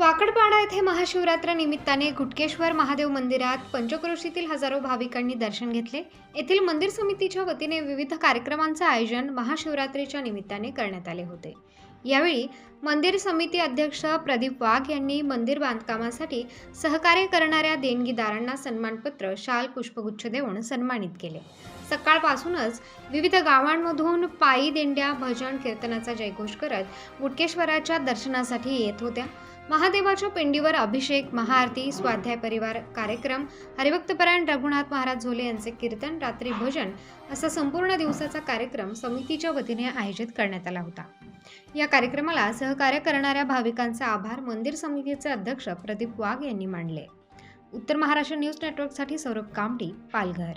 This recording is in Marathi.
वाकडपाडा येथे महाशिवरात्र निमित्ताने घुटकेश्वर महादेव मंदिरात पंचक्रोशीतील हजारो भाविकांनी दर्शन घेतले. येथील मंदिर समितीच्या वतीने विविध कार्यक्रमांचे आयोजन महाशिवरात्रीच्या निमित्ताने करण्यात आले होते. यावेळी मंदिर समिती अध्यक्ष प्रदीप वाघ यांनी मंदिर बांधकामासाठी सहकार्य करणाऱ्या देणगीदारांना सन्मानपत्र शाल पुष्पगुच्छ देऊन सन्मानित केले. सकाळपासूनच विविध गावांमधून पायी दिंड्या भजन कीर्तनाचा जयघोष करत गुटकेश्वराच्या दर्शनासाठी येत होत्या. महादेवाच्या पिंडीवर अभिषेक महाआरती स्वाध्याय परिवार कार्यक्रम हरिभक्तपरायण रघुनाथ महाराज झोले यांचे कीर्तन रात्री भजन असा संपूर्ण दिवसाचा कार्यक्रम समितीच्या वतीने आयोजित करण्यात आला होता. या कार्यक्रमाला सहकार्य करणाऱ्या भाविकांचे आभार मंदिर समितीचे अध्यक्ष प्रदीप वाघ यांनी मानले. उत्तर महाराष्ट्र न्यूज नेटवर्कसाठी सौरभ कामटी पालघर.